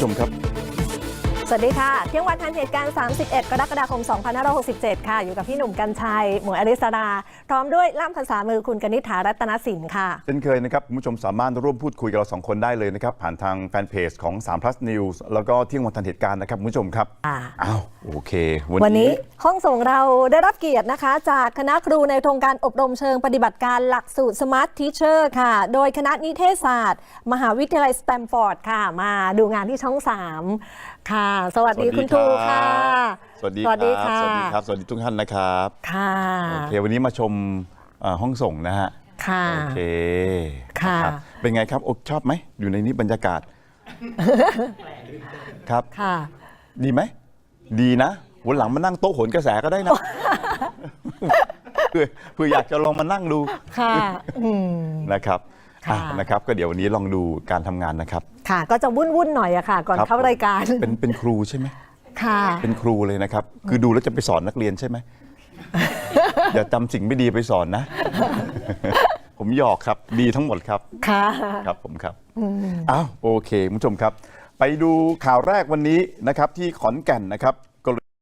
สวัสดีค่ะ เที่ยงวันทันเหตุการณ์ 31 กรกฎาคม 2567 ค่ะ อยู่กับพี่หนุ่มกัญชัย หมวยอริสรา พร้อมด้วยล่ามภาษามือคุณกนิษฐารัตนสินค่ะ เช่นเคยนะครับ คุณผู้ชมสามารถร่วมพูดคุยกับเราสองคนได้เลยนะครับ ผ่านทางแฟนเพจของ3 plus news แล้วก็เที่ยงวันทันเหตุการณ์นะครับคุณผู้ชมครับอ่าอ้าวโอเค วันนี้ห้องส่งเราได้รับเกียรตินะคะ จากคณะครูในโครงการอบรมเชิงปฏิบัติการหลักสูตร Smart Teacher ค่ะ โดยคณะนิเทศศาสตร์ มหาวิทยาลัยสแตมฟอร์ดค่ะ มาดูงานที่ช่อง 3 ค่ะ สวัสดีคุณครูค่ะ สวัสดีสวัสดีครับค่ะสวัสดีครับ สวัสดีทุกท่านนะครับ ค่ะโอเควันนี้มาชมเอ่อห้องส่งนะฮะ ค่ะ โอเค ค่ะรับเป็นไงครับอกชอบไหม อยู่ในนี้บรรยากาศ ครับ ค่ะ ดีไหม ดีนะ วันหลังมานั่งโต๊ะโหนกระแสก็ได้นะ เพื่อเพื่ออยากจะลองมานั่งดูค่ะอืม นะครับค่ะ อะนะครับ ก็เดี๋ยววันนี้ลองดูการทำงานนะครับค่ะ ก็จะวุ่นวุ่นๆหน่อยอะค่ะ ก่อนคบเข้ารายการเป็นเป็นครูใช่ไหม ค่ะ เป็นครูเลยนะครับ คือดูแล้วจะไปสอนนักเรียนใช่ไหม อย่าจำสิ่งไม่ดีไปสอนนะ ผมหยอกครับ ดีทั้งหมดครับ ค่ะ ครับผมครับ อ้าวโอเคคุณผู้ชมครับ ไปดูข่าวแรกวันนี้นะครับที่ขอนแก่นนะครับ